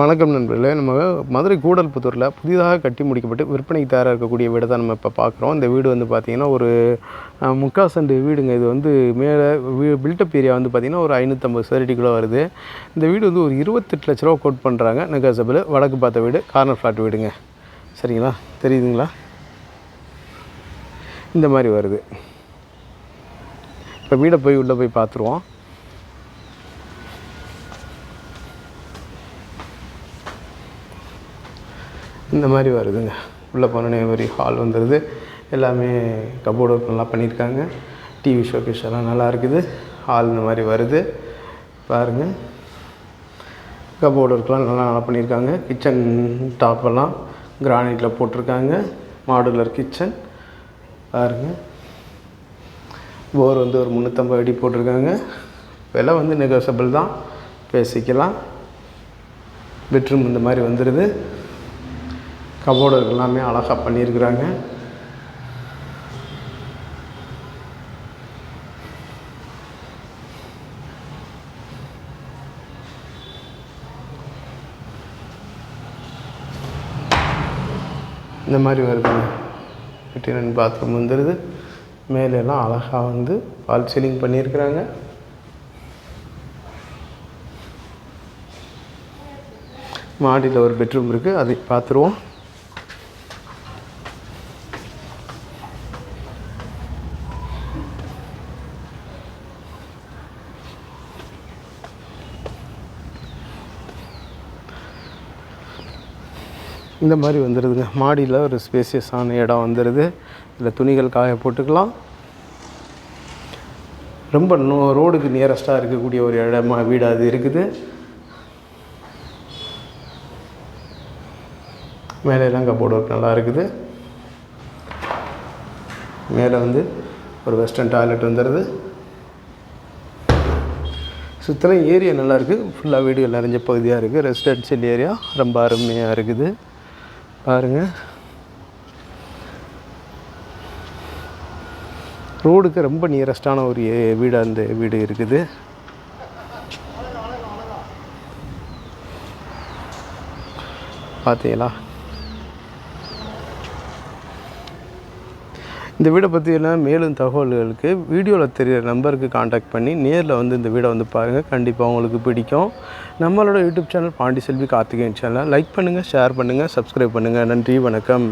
வணக்கம் நண்பர்களே. நம்ம மதுரை கூடல்புத்தூரில் புதிதாக கட்டி முடிக்கப்பட்டு விற்பனைக்கு தயாராக இருக்கக்கூடிய வீடு தான் நம்ம இப்போ பார்க்குறோம் இந்த வீடு வந்து பார்த்திங்கன்னா ஒரு முக்கால் சண்டு வீடுங்க. இது வந்து மேலே வீ பில்டப் ஏரியா வந்து பார்த்திங்கன்னா ஒரு ஐநூற்றம்பது சதுரடிக்குள்ளே வருது. இந்த வீடு வந்து ஒரு இருபத்தெட்டு லட்ச ரூபா கோட் பண்ணுறாங்க நெகாசபிள். வடக்கு பார்த்த வீடு கார்னர் ஃப்ளாட் வீடுங்க. சரிங்களா? தெரியுதுங்களா? இந்த மாதிரி வருது. இப்போ வீடை போய் உள்ளே போய் பார்த்துருவோம் இந்த மாதிரி வருதுங்க. உள்ளே போனோடனே ஒரு ஹால் வந்துடுது எல்லாமே கபோர்டு ஒர்க் நல்லா பண்ணியிருக்காங்க. டிவி ஷோகேஸ் எல்லாம் நல்லா இருக்குது. ஹால் இந்த மாதிரி வருது. பாருங்கள் கபோர்டு ஒர்க்லாம் நல்லா நல்லா பண்ணியிருக்காங்க. கிச்சன் டாப்பெல்லாம் கிரானைட்டில் போட்டிருக்காங்க. மாடுலர் கிச்சன் பாருங்கள் போர் வந்து ஒரு முந்நூற்றம்பது அடி போட்டிருக்காங்க. விலை வந்து நெகோசபிள் தான். பேசிக்கலாம். பெட்ரூம் இந்த மாதிரி வந்துடுது கபோர்டு எல்லாமே அழகாக பண்ணியிருக்கிறாங்க. இந்த மாதிரி வருதுங்க லிட்டின் பாத்ரூம் வந்துடுது மேலெல்லாம் அழகாக வந்து வால் சீலிங் பண்ணியிருக்கிறாங்க. மாடியில் ஒரு பெட்ரூம் இருக்குது அதை பார்த்துருவோம். இந்த மாதிரி வந்துடுதுங்க மாடியில் ஒரு ஸ்பேசியஸான இடம் வந்துடுது இதில் துணிகள் காய போட்டுக்கலாம். ரொம்ப நோ ரோடுக்கு நியரஸ்ட்டாக இருக்கக்கூடிய ஒரு இடமா வீடு அது இருக்குது. மேலே எல்லாம் கபோர்டு ஒர்க் நல்லா இருக்குது. மேலே வந்து ஒரு வெஸ்டர்ன் டாய்லெட் வந்துடுது சுற்றிலும் ஏரியா நல்லாயிருக்கு ஃபுல்லாக வீடுகள் நிறைஞ்ச பகுதியாக இருக்குது ரெசிடென்ஷியல் ஏரியா ரொம்ப அருமையாக இருக்குது. பாருங்கள் ரோடுக்கு ரொம்ப நியரஸ்டான ஒரு வீடு அந்த வீடு இருக்குது. பார்த்தீங்களா இந்த வீடை பற்றியெல்லாம் மேலும் தகவல்களுக்கு வீடியோவில் தெரிகிற நம்பருக்கு காண்டாக்ட் பண்ணி நேரில் வந்து இந்த வீடை வந்து பாருங்கள் கண்டிப்பாக உங்களுக்கு பிடிக்கும். நம்மளோட YouTube channel Pandi Selvi Karthikeyan channel. Like பண்ணுங்கள் ஷேர் பண்ணுங்கள் சப்ஸ்கிரைப் பண்ணுங்கள் நன்றி வணக்கம்.